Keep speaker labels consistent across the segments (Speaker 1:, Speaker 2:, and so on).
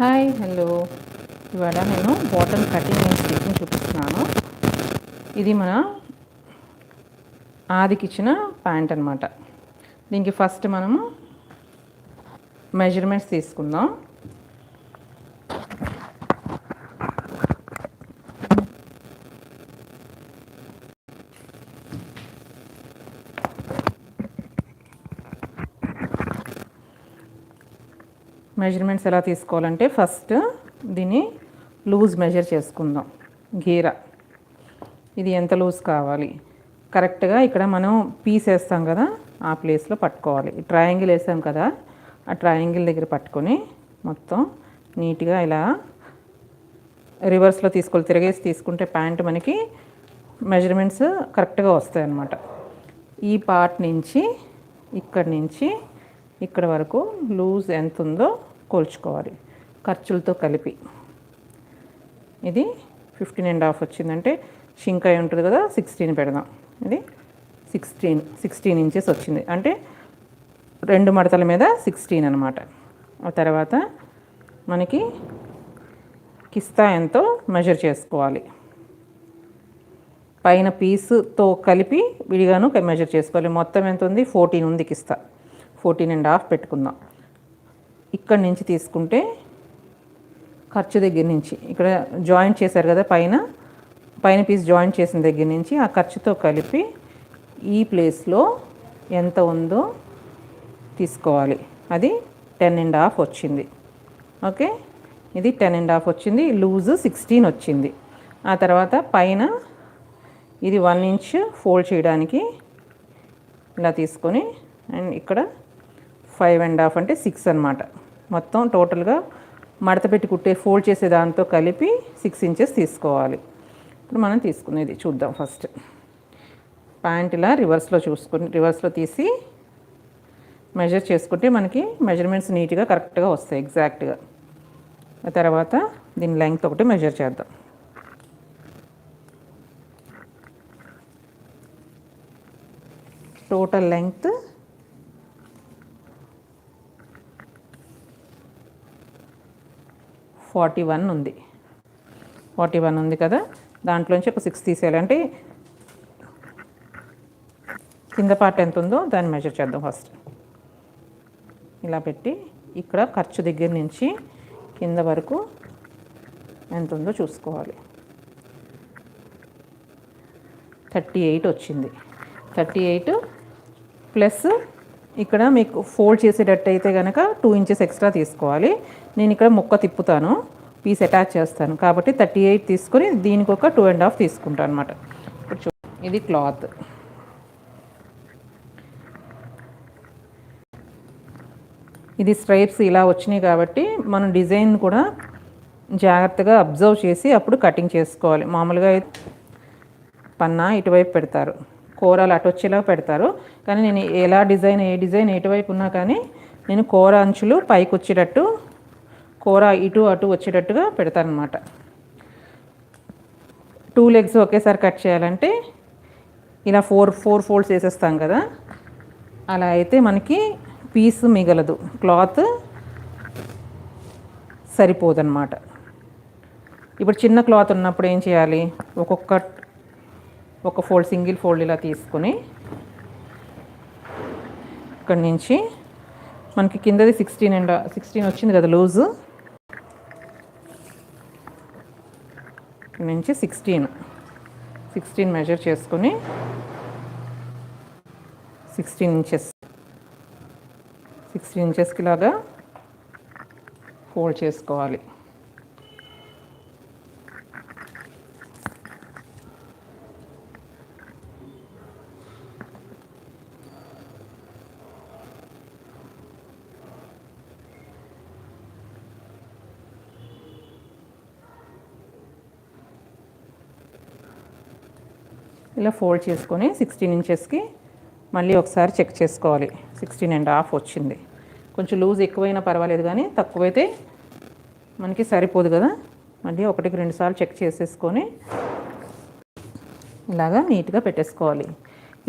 Speaker 1: Hi hello. ఇవాళ నేను bottom cutting and stitching చూపిస్తున్నాను. ఇది మన ఆదికి ఇచ్చిన ప్యాంట్ అనమాట దీనికి ఫస్ట్ మనము మెజర్మెంట్స్ తీసుకుందాం. మెజర్మెంట్స్ ఎలా తీసుకోవాలంటే ఫస్ట్ దీన్ని లూజ్ మెజర్ చేసుకుందాం. గీర. ఇది ఎంత లూజ్ కావాలి? కరెక్ట్గా ఇక్కడ మనం పీస్ వేస్తాం కదా ఆ ప్లేస్లో పట్టుకోవాలి. ట్రయాంగిల్ వేసాం కదా ఆ ట్రయాంగిల్ దగ్గర పట్టుకొని మొత్తం నీట్గా ఇలా రివర్స్లో తీసుకోవాలి తిరగేసి తీసుకుంటే ప్యాంట్ మనకి మెజర్మెంట్స్ కరెక్ట్గా వస్తాయి అన్నమాట ఈ పార్ట్ నుంచి ఇక్కడి నుంచి ఇక్కడ వరకు లూజ్ ఎంత ఉందో కోల్చుకోవాలి ఖర్చులతో కలిపి. ఇది ఫిఫ్టీన్ అండ్ హాఫ్ వచ్చిందంటే షింకాయ ఉంటుంది కదా సిక్స్టీన్ పెడదాం. ఇది సిక్స్టీన్ సిక్స్టీన్ ఇంచెస్ వచ్చింది. అంటే రెండు మడతల మీద సిక్స్టీన్ అనమాట ఆ తర్వాత మనకి కిస్తా ఎంతో మెజర్ చేసుకోవాలి. పైన పీస్తో కలిపి విడిగాను మెజర్ చేసుకోవాలి. మొత్తం ఎంత ఉంది? ఫోర్టీన్ ఉంది కిస్తా. ఫోర్టీన్ అండ్ హాఫ్ పెట్టుకుందాం. ఇక్కడి నుంచి తీసుకుంటే ఖర్చు దగ్గర నుంచి ఇక్కడ జాయింట్ చేశారు కదా పైన పైన పీస్ జాయింట్ చేసిన దగ్గర నుంచి ఆ ఖర్చుతో కలిపి ఈ ప్లేస్లో ఎంత ఉందో తీసుకోవాలి. అది టెన్ అండ్ హాఫ్ వచ్చింది. ఓకే? ఇది టెన్ అండ్ హాఫ్ వచ్చింది. లూజ్ సిక్స్టీన్ వచ్చింది. ఆ తర్వాత పైన ఇది వన్ ఇంచ్ ఫోల్డ్ చేయడానికి ఇలా తీసుకొని అండ్ ఇక్కడ ఫైవ్ అండ్ హాఫ్ అంటే సిక్స్ అనమాట మొత్తం టోటల్గా మడత పెట్టి కుట్టే ఫోల్డ్ చేసే దాంతో కలిపి సిక్స్ ఇంచెస్ తీసుకోవాలి. ఇప్పుడు మనం తీసుకునేది చూద్దాం ఫస్ట్. ప్యాంట్ ఇలా రివర్స్లో చూసుకుని రివర్స్లో తీసి మెజర్ చేసుకుంటే మనకి మెజర్మెంట్స్ నీట్గా కరెక్ట్గా వస్తాయి ఎగ్జాక్ట్గా. ఆ తర్వాత దీని లెంగ్త్ ఒకటి మెజర్ చేద్దాం. టోటల్ లెంగ్త్ ఫార్టీ వన్ ఉంది. ఫార్టీ వన్ ఉంది కదా? దాంట్లోంచి ఒక సిక్స్ తీసేయాలంటే కింద పార్ట్ ఎంత ఉందో దాన్ని మెజర్ చేద్దాం ఫస్ట్ ఇలా పెట్టి ఇక్కడ ఖర్చు దగ్గర నుంచి కింద వరకు ఎంత ఉందో చూసుకోవాలి. థర్టీ ఎయిట్ వచ్చింది. థర్టీ ఎయిట్ ప్లస్ ఇక్కడ మీకు ఫోల్డ్ చేసేటట్టు అయితే కనుక టూ ఇంచెస్ ఎక్స్ట్రా తీసుకోవాలి. నేను ఇక్కడ ముక్క తిప్పుతాను. పీస్ అటాచ్ చేస్తాను. కాబట్టి థర్టీ ఎయిట్ తీసుకొని దీనికి ఒక టూ అండ్ హాఫ్ తీసుకుంటాను అనమాట ఇప్పుడు ఇది క్లాత్ ఇది స్ట్రైప్స్ ఇలా వచ్చినాయి కాబట్టి మనం డిజైన్ కూడా జాగ్రత్తగా అబ్జర్వ్ చేసి అప్పుడు కటింగ్ చేసుకోవాలి. మామూలుగా పన్నా ఇటువైపు పెడతారు. కూరలు అటు వచ్చేలా పెడతారు. కానీ నేను ఎలా డిజైన్ ఏ డిజైన్ ఎటువైపు ఉన్నా కానీ నేను కూర అంచులు పైకి వచ్చేటట్టు కూర ఇటు అటు వచ్చేటట్టుగా పెడతానమాట టూ లెగ్స్ ఒకేసారి కట్ చేయాలంటే ఇలా ఫోర్ ఫోర్ ఫోల్డ్స్ వేసేస్తాం కదా. అలా అయితే మనకి పీస్ మిగలదు. క్లాత్ సరిపోదన్నమాట. ఇప్పుడు చిన్న క్లాత్ ఉన్నప్పుడు ఏం చేయాలి? ఒక్కొక్క ఒక ఫోల్డ్ సింగిల్ ఫోల్డ్ ఇలా తీసుకొని ఇక్కడి నుంచి మనకి కిందది సిక్స్టీన్ అండ్ సిక్స్టీన్ వచ్చింది కదా లూజు. నుంచి సిక్స్టీన్ సిక్స్టీన్ మెజర్ చేసుకొని సిక్స్టీన్ ఇంచెస్ సిక్స్టీన్ ఇంచెస్కి లాగా ఫోల్డ్ చేసుకోవాలి ఇలా ఫోల్డ్ చేసుకొని సిక్స్టీన్ ఇంచెస్కి మళ్ళీ ఒకసారి చెక్ చేసుకోవాలి. సిక్స్టీన్ అండ్ హాఫ్ వచ్చింది. కొంచెం లూజ్ ఎక్కువైనా పర్వాలేదు కానీ తక్కువైతే మనకి సరిపోదు కదా. మళ్ళీ ఒకటికి రెండు సార్లు చెక్ చేసేసుకొని ఇలాగా నీట్గా పెట్టేసుకోవాలి.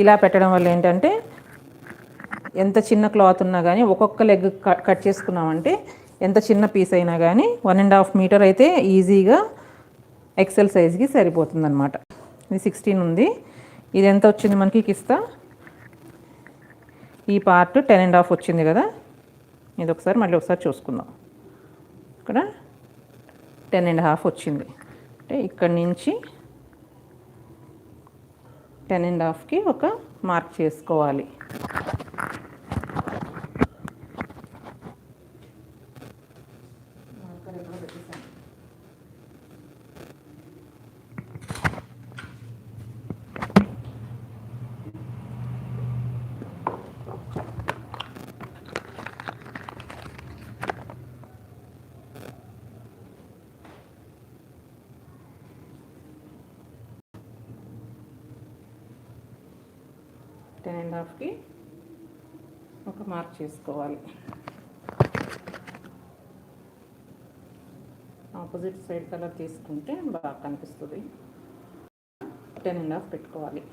Speaker 1: ఇలా పెట్టడం వల్ల ఏంటంటే ఎంత చిన్న క్లాత్ ఉన్నా కానీ ఒక్కొక్క లెగ్ కట్ చేసుకున్నామంటే ఎంత చిన్న పీస్ అయినా కానీ వన్ అండ్ హాఫ్ మీటర్ అయితే ఈజీగా ఎక్సెల్ సైజ్కి సరిపోతుంది అనమాట ఇది సిక్స్టీన్ ఉంది. ఇది ఎంత వచ్చింది మనకి? కిస్తా? ఈ పార్ట్ టెన్ అండ్ హాఫ్ వచ్చింది కదా? ఇది ఒకసారి మళ్ళీ ఒకసారి చూసుకుందాం. ఇక్కడ టెన్ అండ్ హాఫ్ వచ్చింది. అంటే ఇక్కడి నుంచి టెన్ అండ్ హాఫ్కి ఒక మార్క్ చేసుకోవాలి. టెన్ అండ్ హాఫ్కి ఒక మార్క్ చేసుకోవాలి. ఆపోజిట్ సైడ్ కలర్ తీసుకుంటే బాగా కనిపిస్తుంది. టెన్ అండ్ హాఫ్ పెట్టుకోవాలి.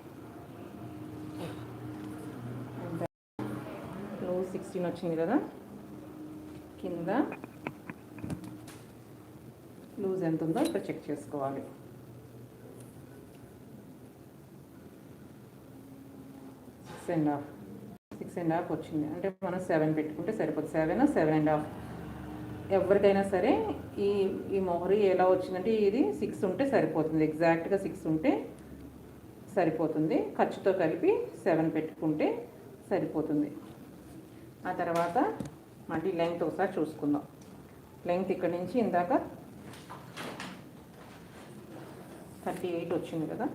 Speaker 1: లో సిక్స్టీన్ వచ్చింది కదా? కింద. లూజ్ ఎంత ఉందో ఇక్కడ చెక్ చేసుకోవాలి. Six and half six and half వచ్చింది. అంటే మనం సెవెన్ పెట్టుకుంటే సరిపోతుంది. సెవెన్ సెవెన్ అండ్ హాఫ్ ఎవరికైనా సరే ఈ ఈ మొహరి ఎలా వచ్చిందంటే ఇది సిక్స్ ఉంటే సరిపోతుంది. ఎగ్జాక్ట్గా సిక్స్ ఉంటే సరిపోతుంది. ఖర్చుతో కలిపి సెవెన్ పెట్టుకుంటే సరిపోతుంది. ఆ తర్వాత మళ్ళీ లెంగ్త్ ఒకసారి చూసుకుందాం. లెంగ్త్ ఇక్కడ నుంచి ఇందాక థర్టీ ఎయిట్ వచ్చింది కదా.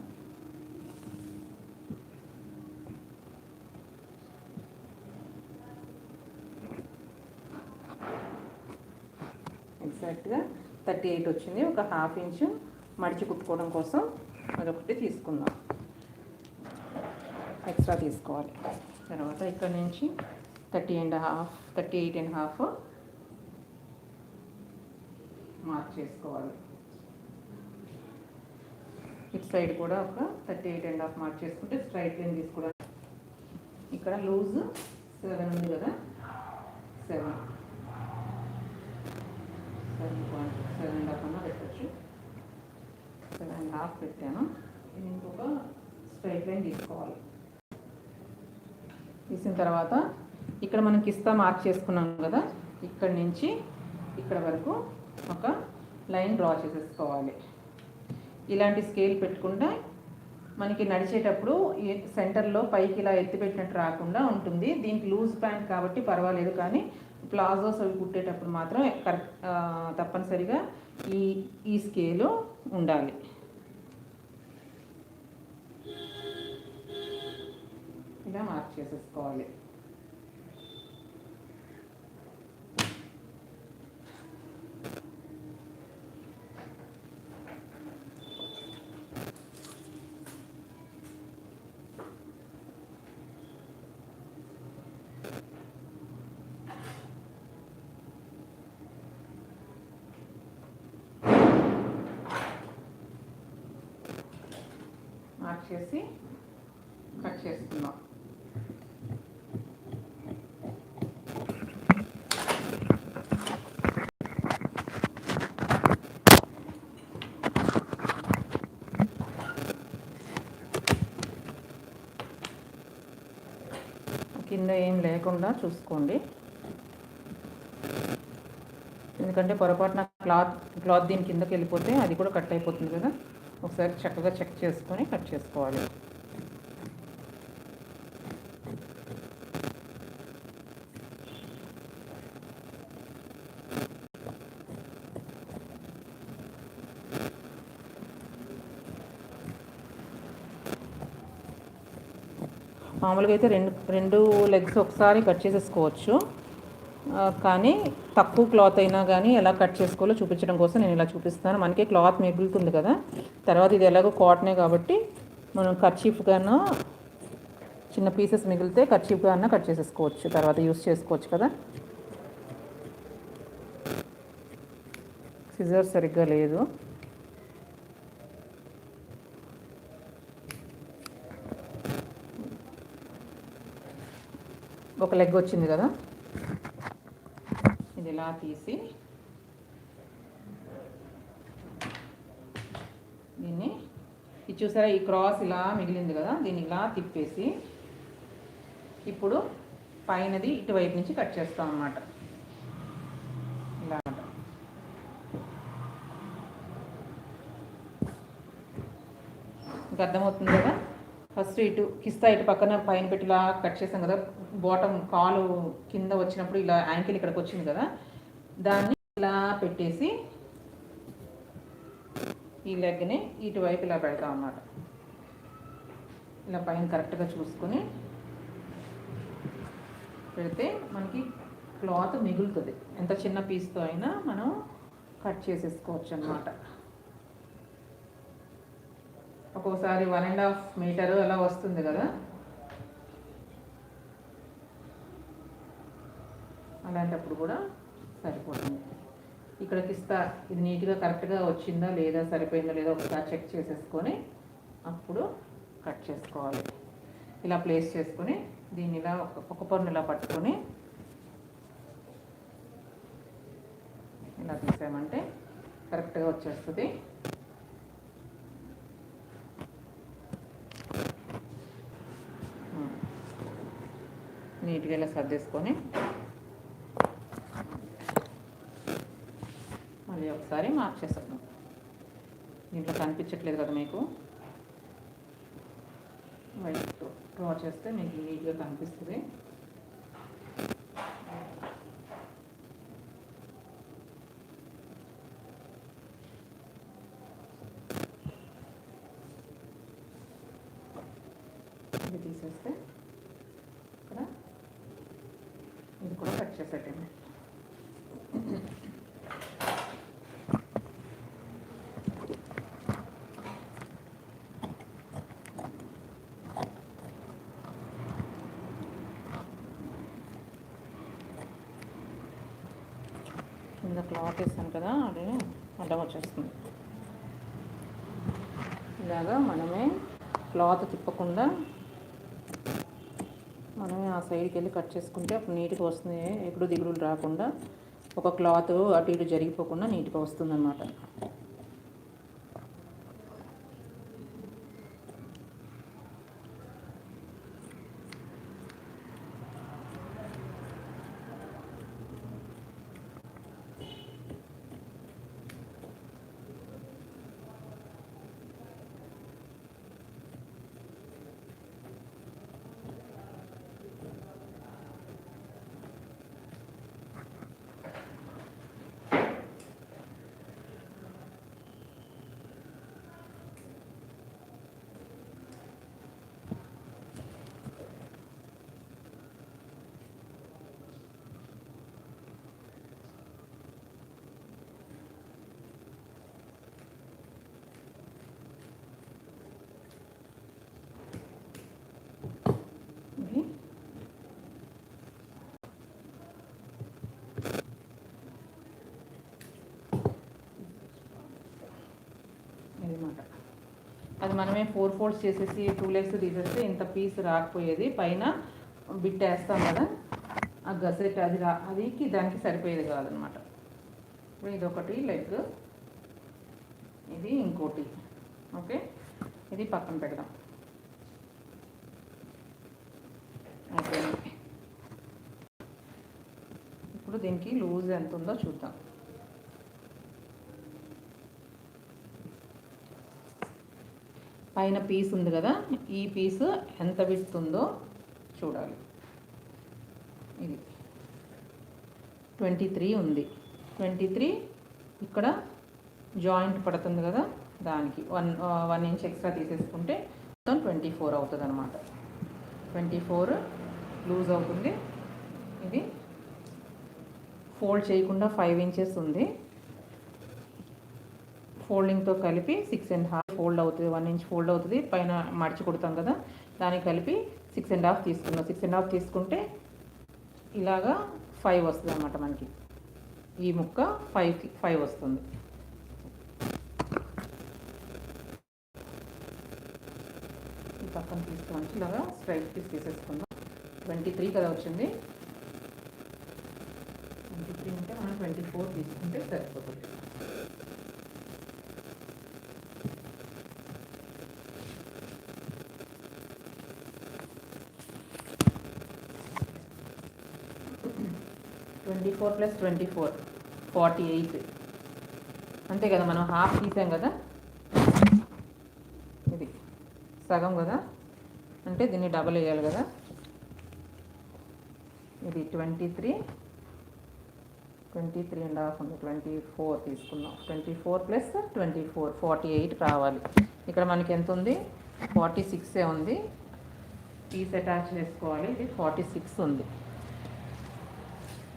Speaker 1: ఎగ్జాక్ట్గా థర్టీ ఎయిట్ వచ్చింది. ఒక హాఫ్ ఇంచు మడిచి కుట్టుకోవడం కోసం అదొకటి తీసుకుందాం. ఎక్స్ట్రా తీసుకోవాలి. తర్వాత ఇక్కడ నుంచి thirty and half thirty eight and half mark చేసుకోవాలి. ఇటు సైడ్ కూడా ఒక thirty eight and half mark చేసుకుంటే స్ట్రైట్ లైన్ తీసుకోవడానికి ఇక్కడ లూజ్ సెవెన్ ఉంది కదా? Seven seven point seven and half అన్నా పెట్టచ్చు. సెవెన్ అండ్ హాఫ్ పెట్టాను. ఇది ఇంకొక స్ట్రైట్ లైన్ తీసుకోవాలి. తీసిన తర్వాత ఇక్కడ మనం కిస్తా మార్క్ చేసుకున్నాం కదా ఇక్కడ నుంచి ఇక్కడ వరకు ఒక లైన్ డ్రా చేసేసుకోవాలి. ఇలాంటి స్కేల్ పెట్టుకుంటే మనకి నడిచేటప్పుడు సెంటర్లో పైకి ఇలా ఎత్తి పెట్టినట్టు రాకుండా ఉంటుంది. దీనికి లూజ్ ప్యాంట్ కాబట్టి పర్వాలేదు కానీ ప్లాజోస్ అవి కుట్టేటప్పుడు మాత్రం కరెక్ట్ తప్పనిసరిగా ఈ ఈ స్కేలు ఉండాలి. ఇలా మార్క్ చేసేసుకోవాలి మార్క్ చేసి కట్ చేసుకుందాం కింద ఏం లేకుండా చూసుకోండి. ఎందుకంటే పొరపాటున క్లాత్ క్లాత్ దీని కిందకి వెళ్ళిపోతే అది కూడా కట్ అయిపోతుంది కదా. ఒకసారి చక్కగా చెక్ చేసుకొని కట్ చేసుకోవాలి. మామూలుగా అయితే రెండు రెండు లెగ్స్ ఒకసారి కట్ చేసేసుకోవచ్చు. కానీ తక్కువ క్లాత్ అయినా కానీ ఎలా కట్ చేసుకోవాలో చూపించడం కోసం నేను ఇలా చూపిస్తాను మనకి క్లాత్ మిగులుతుంది కదా. తర్వాత ఇది ఎలాగో కాటనే కాబట్టి మనం కర్చీఫ్గానో చిన్న పీసెస్ మిగిలితే కర్చీఫ్గా అన్న కట్ చేసేసుకోవచ్చు. తర్వాత యూస్ చేసుకోవచ్చు కదా. సిజర్ సరిగ్గా లేదు. ఒక లెగ్ వచ్చింది కదా. ఇది ఇలా తీసి దీన్ని ఇది చూసారా ఈ క్రాస్ ఇలా మిగిలింది కదా దీన్ని ఇలా తిప్పేసి ఇప్పుడు పైనది ఇటువైపు నుంచి కట్ చేస్తాం అన్నమాట. ఇలా ఇంకా అర్థమవుతుంది కదా? ఫస్ట్ ఇటు కిస్తా ఇటు పక్కన పైన పెట్టి ఇలా కట్ చేసాం కదా బాటమ్ కాలు కింద వచ్చినప్పుడు ఇలా యాంకిల్ ఇక్కడికి వచ్చింది కదా దాన్ని ఇలా పెట్టేసి ఈ లెగ్ని ఇటువైపు ఇలా పెడతాం అన్నమాట. ఇలా పైన కరెక్ట్గా చూసుకొని పెడితే మనకి క్లాత్ మిగులుతుంది. ఎంత చిన్న పీస్తో అయినా మనం కట్ చేసేసుకోవచ్చు అనమాట ఒక్కోసారి వన్ అండ్ హాఫ్ మీటర్ అలా వస్తుంది కదా. అలాంటప్పుడు కూడా సరిపోతుంది. ఇక్కడికి ఇస్తా ఇది నీట్గా కరెక్ట్గా వచ్చిందా లేదా సరిపోయిందా లేదా ఒకసారి చెక్ చేసేసుకొని అప్పుడు కట్ చేసుకోవాలి. ఇలా ప్లేస్ చేసుకొని దీన్ని ఇలా ఒక పన్ను ఇలా పట్టుకొని ఇలా తీసామంటే కరెక్ట్గా వచ్చేస్తుంది. నీట్గా ఇలా సర్దేసుకొని మళ్ళీ ఒకసారి మార్క్ చేసేద్దాం. దీంట్లో కనిపించట్లేదు కదా మీకు? వైట్ డ్రా చేస్తే మీకు నీట్గా కనిపిస్తుంది. ఇది తీసేస్తే ఇక్కడ ఇది కూడా కట్ చేసేటండి కింద క్లాత్ వేసాను కదా అది అడ్డం వచ్చేస్తుంది. ఇలాగా మనమే క్లాత్ తిప్పకుండా మనమే ఆ సైడ్కి వెళ్ళి కట్ చేసుకుంటే అప్పుడు నీట్గా వస్తుంది. ఎప్పుడు దిగులు రాకుండా ఒక క్లాత్ అటు ఇటు జరిగిపోకుండా నీట్గా వస్తుందన్నమాట అనమాట ఇది ఇదన్నమాట అది మనమే ఫోర్ ఫోల్డ్స్ చేసేసి టూ లెగ్స్ తీసేస్తే ఇంత పీస్ రాకపోయేది. పైన బిట్ వేస్తాం కదా ఆ గసెట్ అది రా అదికి దానికి సరిపోయేది కాదనమాట. ఇప్పుడు ఇది ఒకటి లెగ్ ఇది ఇంకోటి. ఓకే? ఇది పక్కన పెడదాం. ఓకే. ఇప్పుడు దీనికి లూజ్ ఎంత ఉందో చూద్దాం. పైన పీస్ ఉంది కదా ఈ పీస్ ఎంత విడ్త్ ఉందో చూడాలి. ఇది ట్వంటీ త్రీ ఉంది. ట్వంటీ త్రీ ఇక్కడ జాయింట్ పడుతుంది కదా దానికి వన్ వన్ ఇంచ్ ఎక్స్ట్రా తీసేసుకుంటే మొత్తం ట్వంటీ ఫోర్ అవుతుంది అనమాట ట్వంటీ ఫోర్ లూజ్ అవుతుంది. ఇది ఫోల్డ్ చేయకుండా ఫైవ్ ఇంచెస్ ఉంది. ఫోల్డింగ్తో కలిపి సిక్స్ అండ్ హాఫ్ ఫోల్డ్ అవుతుంది వన్ ఇంచ్ ఫోల్డ్ అవుతుంది పైన మడిచి కొడతాం కదా దానికి కలిపి సిక్స్ అండ్ హాఫ్ తీసుకున్నాం సిక్స్ అండ్ హాఫ్ తీసుకుంటే ఇలాగా ఫైవ్ వస్తుంది అనమాట మనకి. ఈ ముక్క ఫైవ్కి ఫైవ్ వస్తుంది. ఈ పక్కన తీసుకొని ఇలాగా స్ట్రైట్ పీస్ తీసేసుకుందాం. ట్వంటీ త్రీ కదా వచ్చింది. ట్వంటీ త్రీ ఉంటే మనం ట్వంటీ ఫోర్ తీసుకుంటే సరిపోతుంది. Twenty four plus twenty four forty eight అంతే కదా మనం హాఫ్ తీసాం కదా? ఇది సగం కదా? అంటే దీన్ని డబల్ వేయాలి కదా? ఇది twenty three twenty three and half ఉంది. ట్వంటీ ఫోర్ తీసుకున్నాం. Twenty four plus twenty four forty eight రావాలి. ఇక్కడ మనకి ఎంత ఉంది? ఫార్టీ సిక్సే ఉంది. పీస్ అటాచ్ చేసుకోవాలి. ఇది ఫార్టీ సిక్స్ ఉంది.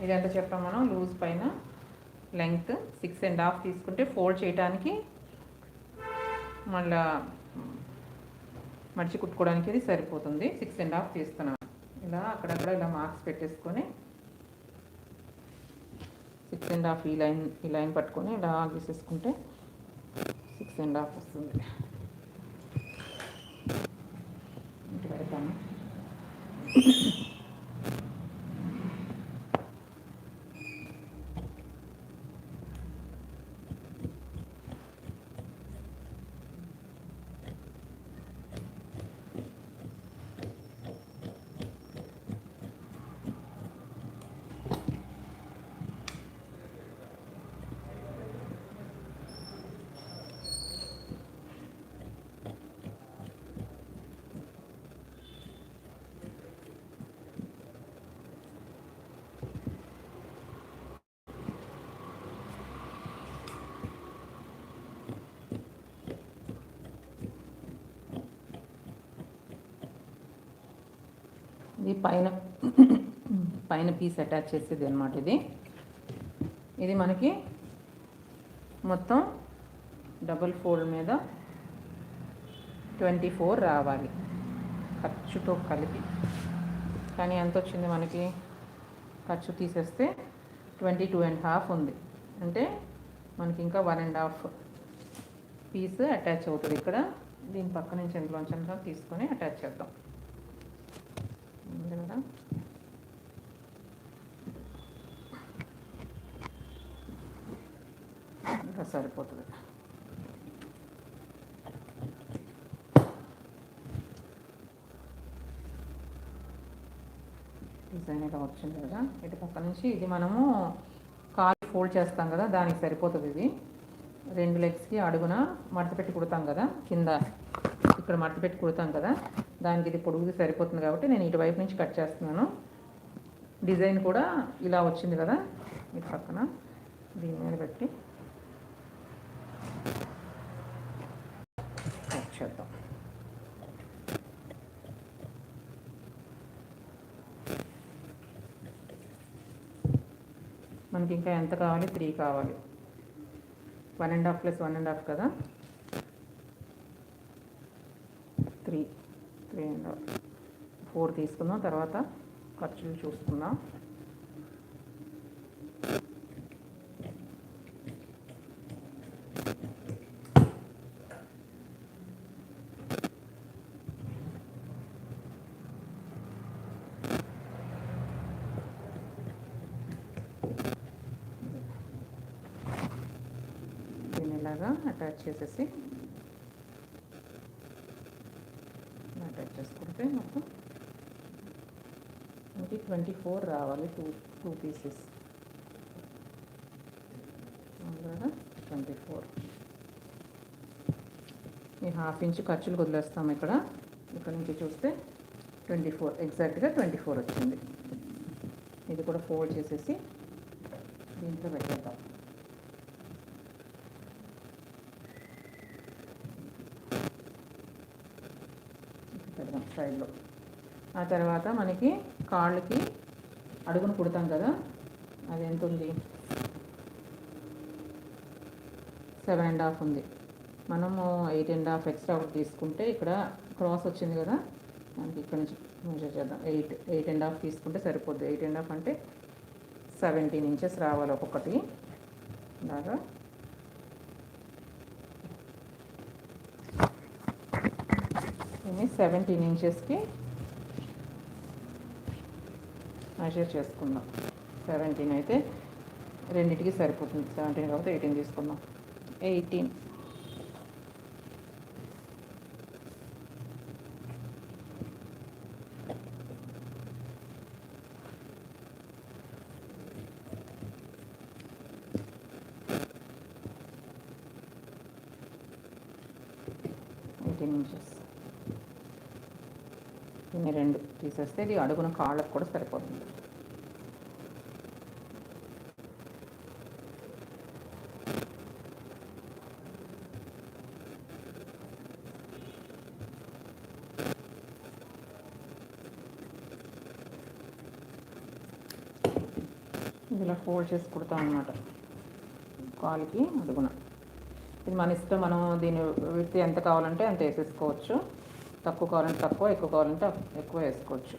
Speaker 1: ఇది ఎంత చెప్పాం మనం లూజ్ పైన లెంగ్త్ సిక్స్ అండ్ హాఫ్ తీసుకుంటే ఫోల్డ్ చేయడానికి మళ్ళా మడిచి కుట్టుకోవడానికి ఇది సరిపోతుంది. సిక్స్ అండ్ హాఫ్ తీస్తున్నాను. ఇలా అక్కడక్కడ ఇలా మార్క్స్ పెట్టేసుకొని సిక్స్ అండ్ హాఫ్ ఈ లైన్ ఈ లైన్ పట్టుకొని ఇలా గీసేసుకుంటే సిక్స్ అండ్ హాఫ్ వస్తుంది. ఇంటి పెడతాను ఇది పైన పైన పీస్ అటాచ్ చేసేది అనమాట ఇది. ఇది మనకి మొత్తం డబుల్ ఫోల్డ్ మీద ట్వంటీ ఫోర్ రావాలి. ఖర్చుతో కలిపి. కానీ ఎంత వచ్చింది మనకి? ఖర్చు తీసేస్తే ట్వంటీ టూ అండ్ హాఫ్ ఉంది. అంటే మనకి ఇంకా one and half piece attach అవుతుంది. ఇక్కడ దీని పక్క నుంచి ఎంతలోంచి తీసుకొని అటాచ్ చేద్దాం. ఉంది కదా? ఇంకా సరిపోతుంది. డిజైన్ ఇలా వచ్చింది కదా? ఇటు పక్క నుంచి ఇది మనము కాలు ఫోల్డ్ చేస్తాం కదా దానికి సరిపోతుంది ఇది. రెండు లెగ్స్కి అడుగున మడత పెట్టి కుడతాం కదా కింద. ఇక్కడ మడత పెట్టి కుడతాం కదా. దానికి ఇది పొడుగుది సరిపోతుంది కాబట్టి నేను ఇటువైపు నుంచి కట్ చేస్తున్నాను. డిజైన్ కూడా ఇలా వచ్చింది కదా ఇటు పక్కన దీని మీద పెట్టి. కట్ చేద్దాం. మనకి ఇంకా ఎంత కావాలి? త్రీ కావాలి. One and half plus one and half కదా three three and half four తీసుకుందాం తర్వాత ఖర్చులు చూసుకుందాం. దీన్ని ఇలాగా అటాచ్ చేసేసి అటాచ్ చేసుకుంటే మొత్తం మనకి ట్వంటీ ఫోర్ రావాలి two two pieces twenty four. ఈ హాఫ్ ఇంచ్ ఖర్చులు వదిలేస్తాము ఇక్కడ. ఇక్కడ నుంచి చూస్తే ట్వంటీ ఫోర్ ఎగ్జాక్ట్గా ట్వంటీ ఫోర్ వచ్చింది. ఇది కూడా ఫోల్డ్ చేసేసి దీంట్లో పెట్టేద్దాం. పెడదాం సైడ్లో ఆ తర్వాత మనకి కాళ్ళకి అడుగును కుడతాం కదా అది ఎంత ఉంది? సెవెన్ అండ్ హాఫ్ ఉంది. మనము ఎయిట్ అండ్ హాఫ్ ఎక్స్ట్రా ఒకటి తీసుకుంటే ఇక్కడ క్రాస్ వచ్చింది కదా మనకి ఇక్కడ నుంచి మెజర్ చేద్దాం. ఎయిట్ ఎయిట్ అండ్ హాఫ్ తీసుకుంటే సరిపోద్ది. ఎయిట్ అండ్ హాఫ్ అంటే సెవెంటీన్ ఇంచెస్ రావాలి ఒక్కొక్కటి. బాగా సెవెంటీన్ ఇంచెస్కి మెజర్ చేసుకుందాం సెవెంటీన్ అయితే రెండింటికి సరిపోతుంది. సెవెంటీన్ కాబట్టి ఎయిటీన్ తీసుకుందాం ఎయిటీన్ ఎయిటీన్ ఇంచెస్ ఇన్ని రెండు వేస్తే ఇది అడుగున కాళ్ళకు కూడా సరిపోతుంది. ఇలా ఫోల్డ్ చేసి కుడతాం అన్నమాట. కాలుకి అడుగున. ఇది మన ఇష్టం మనం దీని విడితే ఎంత కావాలంటే అంత వేసేసుకోవచ్చు. తక్కువ కావాలంటే తక్కువ ఎక్కువ కావాలంటే ఎక్కువ వేసుకోవచ్చు.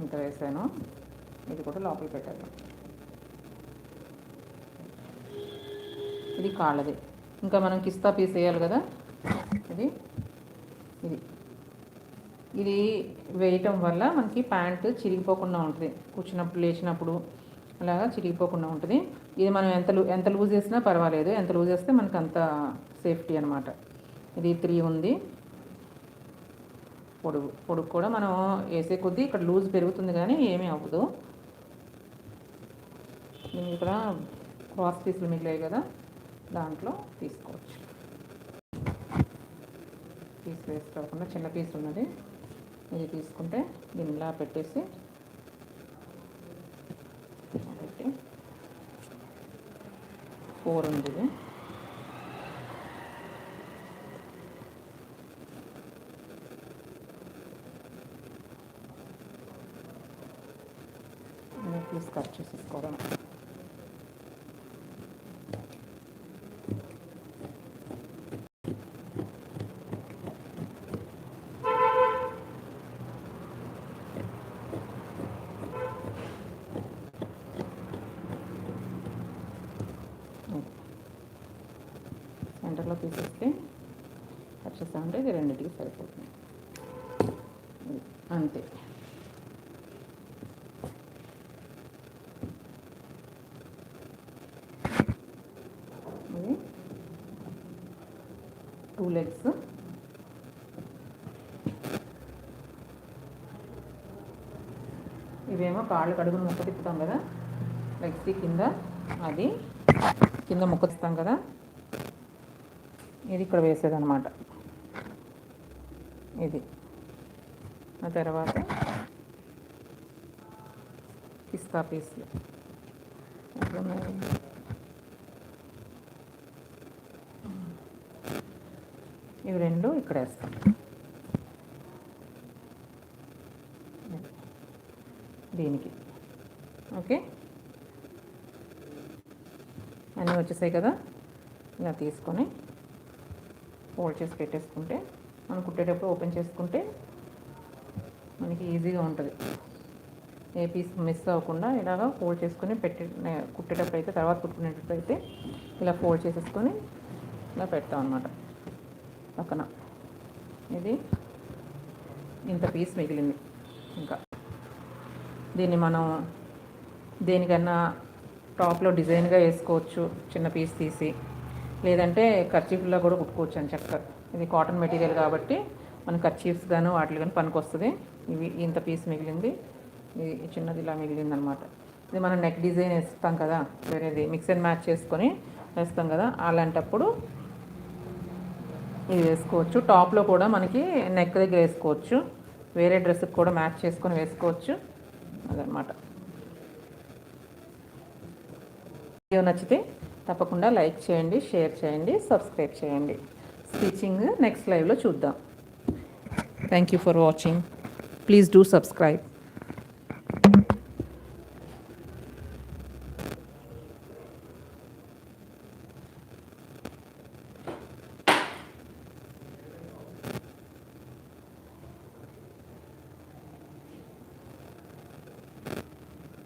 Speaker 1: ఇంత వేసాను ఇది కూడా లోపల పెట్టాలి ఇది కాళ్ళది. ఇంకా మనం కిస్తా పీస్ వేయాలి కదా? ఇది. ఇది. ఇది వేయటం వల్ల మనకి ప్యాంటు చిరిగిపోకుండా ఉంటుంది. కూర్చున్నప్పుడు లేచినప్పుడు అలాగా చిరిగిపోకుండా ఉంటుంది. ఇది మనం ఎంత ఎంత లూజ్ చేసినా పర్వాలేదు. ఎంత లూజ్ చేస్తే మనకు అంత సేఫ్టీ అనమాట ఇది త్రీ ఉంది. పొడుగు పొడుగు కూడా మనం వేసే కొద్దీ ఇక్కడ లూజ్ పెరుగుతుంది కానీ ఏమీ అవ్వదు. నేను ఇక్కడ క్రాస్ పీసులు మిగిలాయి కదా దాంట్లో తీసుకోవచ్చు. పీస్ వేస్ట్ చిన్న పీస్ ఉన్నది. ఇది తీసుకుంటే దీన్ని ఇలా పెట్టేసి పెట్టి ఫోర్ ఉంది ఇది పీస్ కట్ చేసేసుకోవడం సెంటర్లో తీసేస్తే కట్ చేస్తామంటే ఇది రెండింటికి సరిపోతుంది. అంతే ఇది టూ లెగ్స్ ఇవేమో కాళ్ళు కడుగును ముక్క తిప్పుతాం కదా. లెగ్స్కి కింద అది కింద ముక్క తిప్పుతాం కదా. ఇది ఇక్కడ వేసేదనమాట ఇది. ఆ తర్వాత పిస్తా పీస్లు రెండు ఇక్కడ వేస్తాం. దీనికి. ఓకే? అన్నీ వచ్చేసాయి కదా? ఇలా తీసుకొని ఫోల్డ్ చేసి పెట్టేసుకుంటే మనం కుట్టేటప్పుడు ఓపెన్ చేసుకుంటే మనకి ఈజీగా ఉంటుంది. ఏ పీస్ మిస్ అవ్వకుండా ఇలాగా ఫోల్డ్ చేసుకొని పెట్టి కుట్టేటప్పుడు అయితే తర్వాత కుట్టుకునేటప్పుడు అయితే ఇలా ఫోల్డ్ చేసేసుకొని ఇలా పెడతాం అనమాట ఇది. ఇంత పీస్ మిగిలింది. ఇంకా దీన్ని మనం దేనికన్నా టాప్లో డిజైన్గా వేసుకోవచ్చు చిన్న పీస్ తీసి. లేదంటే కర్చీఫ్లో కూడా కుట్టుకోవచ్చు అని చక్కగా ఇది కాటన్ మెటీరియల్ కాబట్టి మన కర్చీఫ్స్ గాను వాటికి కానీ పనికి వస్తుంది ఇవి ఇంత పీస్ మిగిలింది. ఇది చిన్నది ఇలా మిగిలింది అనమాట ఇది మనం నెక్ డిజైన్ వేస్తాం కదా వేరేది. మిక్స్ అండ్ మ్యాచ్ చేసుకొని వేస్తాం కదా అలాంటప్పుడు ఇది వేసుకోవచ్చు. టాప్లో కూడా మనకి నెక్ దగ్గర వేసుకోవచ్చు. వేరే డ్రెస్కి కూడా మ్యాచ్ చేసుకొని వేసుకోవచ్చు. అదనమాట వీడియో నచ్చితే తప్పకుండా లైక్ చేయండి షేర్ చేయండి సబ్స్క్రైబ్ చేయండి. స్టిచ్చింగ్ నెక్స్ట్ లైవ్లో చూద్దాం. Thank you for watching please do subscribe